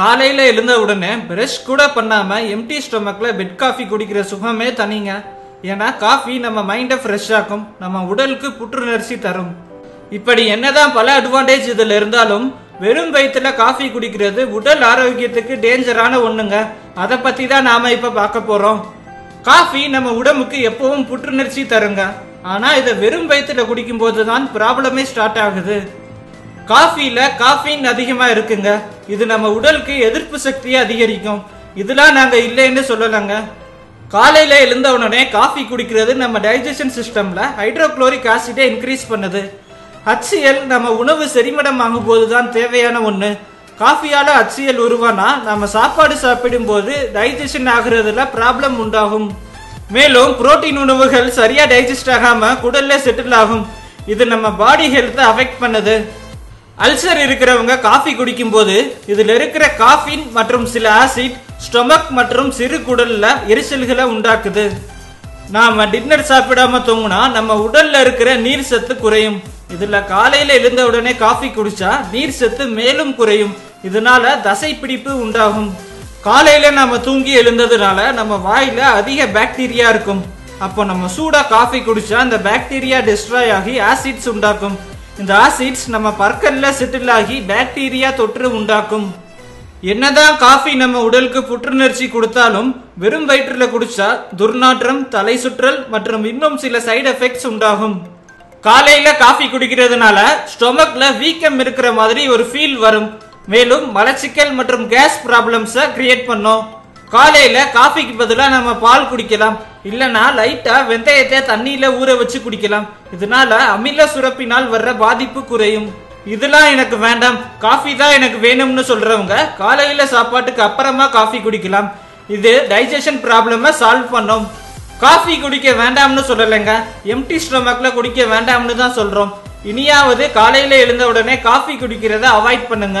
காலையில் எழுந்த உடனே பிரஷ் கூட பண்ணாமல் எம்டி ஸ்டொமக்கில் பெட் காஃபி குடிக்கிற சுகமே தனிங்க. ஏன்னா காஃபி நம்ம மைண்டை ஃப்ரெஷ் ஆக்கும் நம்ம உடலுக்கு புற்றுணர்ச்சி தரும். இப்படி என்னதான் பல அட்வான்டேஜ் இதில் இருந்தாலும் வெறும் வயிற்றுல காஃபி குடிக்கிறது உடல் ஆரோக்கியத்துக்கு டேஞ்சரான ஒண்ணுங்க. அதை பத்தி தான் நாம இப்ப பார்க்க போறோம். காஃபி நம்ம உடம்புக்கு எப்பவும் புற்றுணர்ச்சி தருங்க. ஆனா இதை வெறும் வயிற்றுல குடிக்கும் போது தான் ப்ராப்ளமே ஸ்டார்ட் ஆகுது. காஃபில காஃபின் அதிகமா இருக்குங்க. இது நம்ம உடலுக்கு எதிர்ப்பு சக்தியை அதிகரிக்கும். இதெல்லாம் நாங்க இல்லைன்னு சொல்லலைங்க. காலையில எழுந்த உடனே காஃபி குடிக்கிறது நம்ம டைஜஷன் சிஸ்டம்ல ஹைட்ரோக்ளோரிக் ஆசிடை இன்க்ரீஸ் பண்ணுது. HCl நம்ம உணவு செரிமடம் ஆகும் போதுதான் தேவையான ஒண்ணு. காஃபியால HCl உருவானா நம்ம சாப்பாடு சாப்பிடும் போது டைஜஷன் ஆகுறதுல ப்ராப்ளம் உண்டாகும். மேலும் புரோட்டீன் உணவுகள் சரியா டைஜஸ்ட் ஆகாம குடல்ல செட்டில் ஆகும். இது நம்ம பாடி ஹெல்த்தை அஃபெக்ட் பண்ணுது. அல்சர் இருக்கிறவங்க காஃபி குடிக்கும் போது இருக்கிற காஃபின் மற்றும் சில ஆசிட் ஸ்டொமக் மற்றும் சிறு குடல்ல எரிச்சல்களை உண்டாக்குது. நாம டின்னர் சாப்பிடாம தூங்குனா நம்ம உடல்ல இருக்கிற நீர் சத்து குறையும். இதுல காலையில எழுந்த உடனே காஃபி குடிச்சா நீர் சத்து மேலும் குறையும். இதனால தசை பிடிப்பு உண்டாகும். காலையில நாம தூங்கி எழுந்ததுனால நம்ம வாயில அதிக பாக்டீரியா இருக்கும். அப்போ நம்ம சூடா காஃபி குடிச்சா அந்த பாக்டீரியா டிஸ்ட்ராய் ஆகி ஆசிட்ஸ் உண்டாக்கும். இந்த ஆசிட்ஸ் நம்ம பற்கல்ல செட்டில் ஆகி பாக்டீரியா தொற்று உண்டாக்கும். என்னதான் காஃபி நம்ம உடலுக்கு புற்றுணர்ச்சி கொடுத்தாலும் வெறும் வயிற்றுல குடிச்சா துர்நாற்றம் தலை சுற்றல் மற்றும் இன்னும் சில சைடு எஃபெக்ட்ஸ் உண்டாகும். காலையில காஃபி குடிக்கிறதுனால ஸ்டொமக்ல வீக்கம் இருக்கிற மாதிரி ஒரு ஃபீல் வரும். மேலும் மலச்சிக்கல் மற்றும் கேஸ் ப்ராப்ளம்ஸை கிரியேட் பண்ணும். காலையில காஃபிக்கு பதிலா நம்ம பால் குடிக்கலாம். இல்லனா லைட்டா வெந்தயத்தை தண்ணியில ஊற வச்சு குடிக்கலாம். இதனால அமில சுரப்பினால் வர்ற பாதிப்பு குறையும். இதெல்லாம் எனக்கு வேண்டாம். காஃபி தான் எனக்கு வேணும்னு சொல்றவங்க காலையில சாப்பாட்டுக்கு அப்புறமா காஃபி குடிக்கலாம். இது டைஜஷன் ப்ராப்ளம சால்வ் பண்ணும். காஃபி குடிக்க வேண்டாம்னு சொல்லலைங்க. எம்டி ஸ்டொமக்ல குடிக்க வேண்டாம்னு தான் சொல்றோம். இனியாவது காலையில எழுந்த உடனே காஃபி குடிக்கிறத அவாய்ட் பண்ணுங்க.